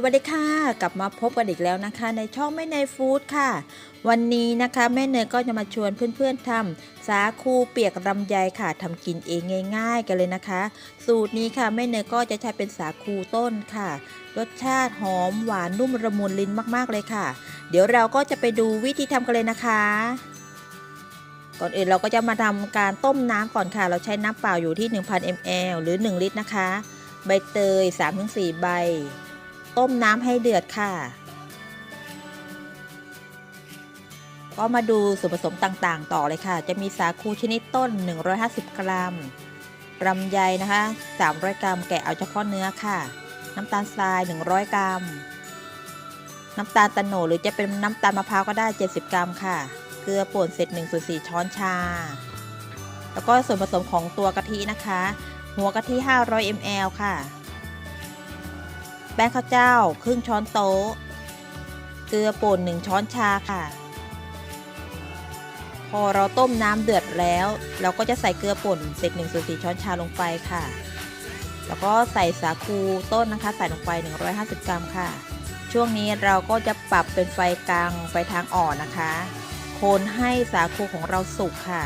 สวัสดีค่ะ กลับมาพบกันอีกแล้วนะคะ ในช่องแม่เนยฟู้ดค่ะ วันนี้นะคะแม่เนยก็จะมาชวนเพื่อนๆทำสาคูเปียกลำไยค่ะทำกินเองง่าย ๆ กันเลยนะคะ สูตรนี้ค่ะแม่เนยก็จะใช้เป็นสาคูต้นค่ะ รสชาติหอมหวานนุ่มละมุนลิ้นมากๆเลยค่ะ เดี๋ยวเราก็จะไปดูวิธีทำกันเลยนะคะ ก่อนอื่นเราก็จะมาทำการต้มน้ำก่อนค่ะ เราใช้น้ำเปล่าอยู่ที่ 1,000 ml หรือ 1 ลิตรนะคะ ใบเตย 3-4 ใบ ต้มน้ำให้เดือดค่ะ ก็มาดูส่วนผสมต่างๆ ต่อเลยค่ะ จะมีสาคูชนิดต้น 150 กรัมลำไยนะคะ 300 กรัม แกะเอาเฉพาะเนื้อค่ะ น้ำตาลทราย 100 กรัม น้ำตาลตะโหนหรือจะเป็นน้ำตาลมะพร้าวก็ได้ 70 กรัมค่ะ เกลือป่นเสร็จ1ส่วน4ช้อนชา แล้วก็ส่วนผสมของตัวกะทินะคะ หัวกะทิ 500 ml ค่ะ แป้งข้าวเจ้า ครึ่งช้อนโต๊ะ เกลือป่น1ช้อนชาค่ะ พอเราต้มน้ำเดือดแล้ว เราก็จะใส่เกลือป่นเศษ1ส่วน4ช้อนชาลงไปค่ะ แล้วก็ใส่สาคูต้นนะคะ ใส่ลงไป 150 กรัมค่ะ ช่วงนี้เราก็จะปรับเป็นไฟกลางไฟทางอ่อนนะคะ คนให้สาคูของเราสุกค่ะ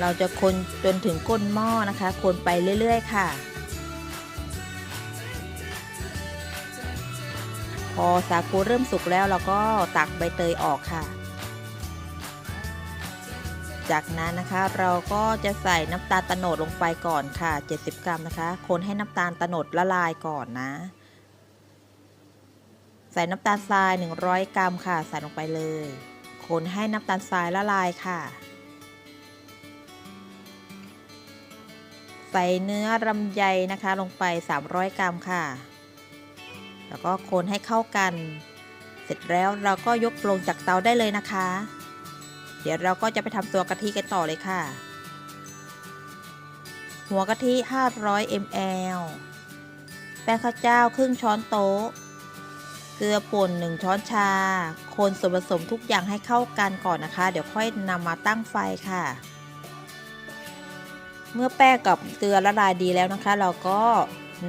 เราจะคนจนถึงก้นหม้อนะคะ คนไปเรื่อย ๆ ค่ะ พอสาคูเริ่มสุกแล้วเราก็ตักใบเตยออกค่ะ จากนั้นนะคะเราก็จะใส่น้ำตาลตะโนดลงไปก่อนค่ะ 70 กรัมนะคะ คนให้น้ำตาลตะโนดละลายก่อนนะ ใส่น้ำตาลทราย 100 กรัมค่ะ ใส่ลงไปเลย คนให้น้ำตาลทรายละลายค่ะใส่เนื้อลำไยนะคะลงไป 300 กรัมค่ะ แล้วก็คนให้เข้ากัน เสร็จแล้วเราก็ยกลงจากเตาได้เลยนะคะ เดี๋ยวเราก็จะไปทำตัวกะทิกันต่อเลยค่ะ หัวกะทิ 500 ml แป้งข้าวเจ้าครึ่งช้อนโต๊ะ เกลือป่น 1 ช้อนชา คนส่วนผสมทุกอย่างให้เข้ากันก่อนนะคะ เดี๋ยวค่อยนำมาตั้งไฟค่ะ เมื่อแป้งกับเกลือละลายดีแล้วนะคะ เราก็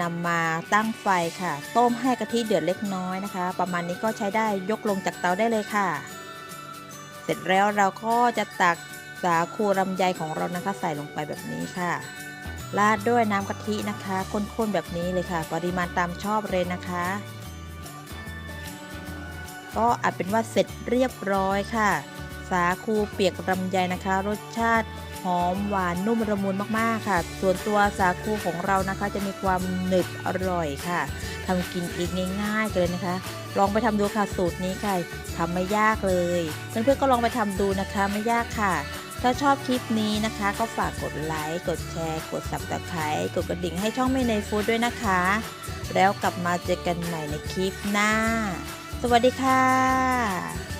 นำมาตั้งไฟค่ะ ต้มให้กะทิเดือดเล็กน้อยนะคะ ประมาณนี้ก็ใช้ได้ยกลงจากเตาได้เลยค่ะ เสร็จแล้วเราก็จะตักสาคูลำไยของเรานะคะ ใส่ลงไปแบบนี้ค่ะ ราดด้วยน้ำกะทินะคะข้นๆแบบนี้เลยค่ะ ปริมาณตามชอบเลยนะคะ ก็อาจเป็นว่าเสร็จเรียบร้อยค่ะ สาคูเปียกลำไยนะคะ รสชาติหอมหวานนุ่มละมุนมากๆค่ะ ส่วนตัวสาคูของเรานะคะ จะมีความหนึบอร่อยค่ะทำกินเองง่ายๆกันเลยนะคะ ลองไปทำดูค่ะสูตรนี้ค่ะทำไม่ยากเลยเพื่อนๆก็ลองไปทำดูนะคะไม่ยากค่ะถ้าชอบคลิปนี้นะคะ ก็ฝากกดไลค์ กดแชร์ กด subscribe กดกระดิ่งให้ช่องไม่ในฟู้ดด้วยนะคะ แล้วกลับมาเจอกันใหม่ในคลิปหน้า สวัสดีค่ะ